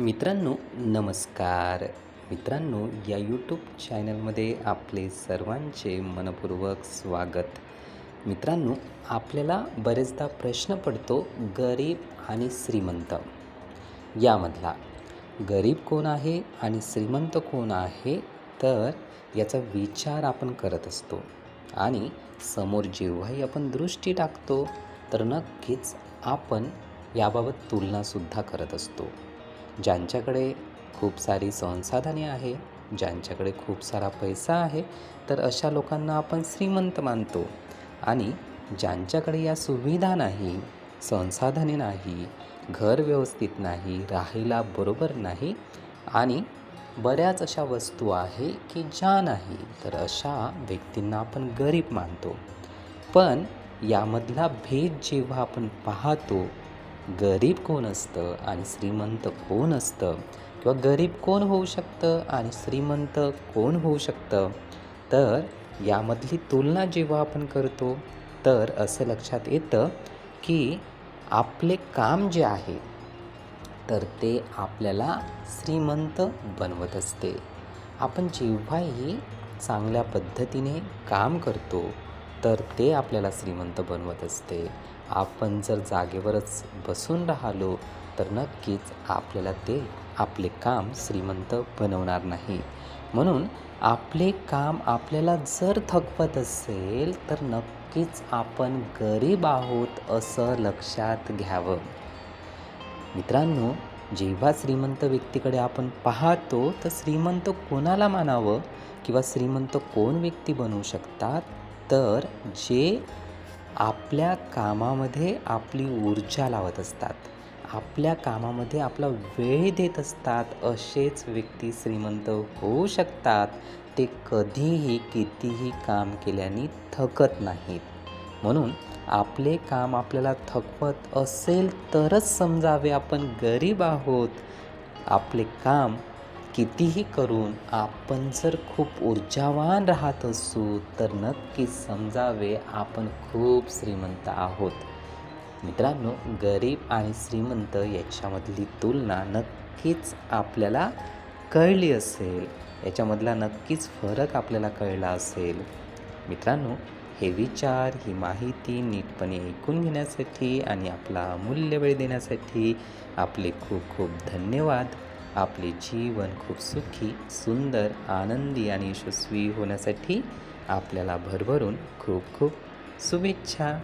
मित्रांनो नमस्कार. मित्रांनो या यूट्यूब चॅनलमध्ये आपले सर्वांचे मनपूर्वक स्वागत. मित्रांनो आपल्याला बरेचदा प्रश्न पडतो गरीब आणि श्रीमंत. यामधला गरीब कोण आहे आणि श्रीमंत कोण आहे? तर याचा विचार आपण करत असतो. आणि समोर जेव्हाही आपण दृष्टी टाकतो तर नक्कीच आपण याबाबत तुलनासुद्धा करत असतो. ज्यांच्याकडे खूप सारी संसाधने आहे ज्यांच्याकडे खूप सारा पैसा आहे तर अशा लोकांना आपण श्रीमंत मानतो. आणि ज्यांच्याकडे या सुविधा नाही संसाधने नाही घर व्यवस्थित नाही राहायला बरोबर नाही आणि बऱ्याच अशा वस्तू आहे की ज्या नाही तर अशा व्यक्तींना आपण गरीब मानतो. पण यामधला भेद जेव्हा आपण पाहतो गरीब कोण असतं आणि श्रीमंत कोण असतं? किंवा गरीब कोण होऊ शकतं आणि श्रीमंत कोण होऊ शकतं? तर यामधली तुलना जेव्हा आपण करतो तर असं लक्षात येतं की आपले काम जे आहे तर ते आपल्याला श्रीमंत बनवत असते. आपण जेव्हाही चांगल्या पद्धतीने काम करतो तर ते आपल्याला श्रीमंत बनवत असते. आपण जर जागेवरच बसून राहिलो तर नक्कीच आपल्याला ते आपले काम श्रीमंत बनवणार नाही. म्हणून आपले काम आपल्याला जर थकवत असेल तर नक्कीच आपण गरीब आहोत असं लक्षात घ्यावं. मित्रांनो जेव्हा श्रीमंत व्यक्तीकडे आपण पाहतो तर श्रीमंत कोणाला मानावं? किंवा श्रीमंत कोण व्यक्ती बनवू शकतात? तर जे आपल्या कामामध्ये आपली ऊर्जा लावत असतात आपल्या कामामध्ये आपला वेळ देत असतात असेच व्यक्ती श्रीमंत होऊ शकतात. ते कधीही कितीही काम केल्याने थकत नाहीत. म्हणून आपले काम आपल्याला थकवत असेल तरच समजावे आपण गरीब आहोत. आपले काम कितीही करून आपण जर खूप ऊर्जावान राहत असू तर नक्कीच समजावे आपण खूप श्रीमंत आहोत. मित्रांनो गरीब आणि श्रीमंत याच्यामधली तुलना नक्कीच आपल्याला कळली असेल. याच्यामधला नक्कीच फरक आपल्याला कळला असेल. मित्रांनो हे विचार ही माहिती नीटपणे ऐकून घेण्यासाठी आणि आपला अमूल्य वेळ देण्यासाठी आपले खूप खूप धन्यवाद. आपले जीवन खूप सुखी सुंदर आनंदी आणि यशस्वी होण्यासाठी आपल्याला भरभरून खूप खूप शुभेच्छा.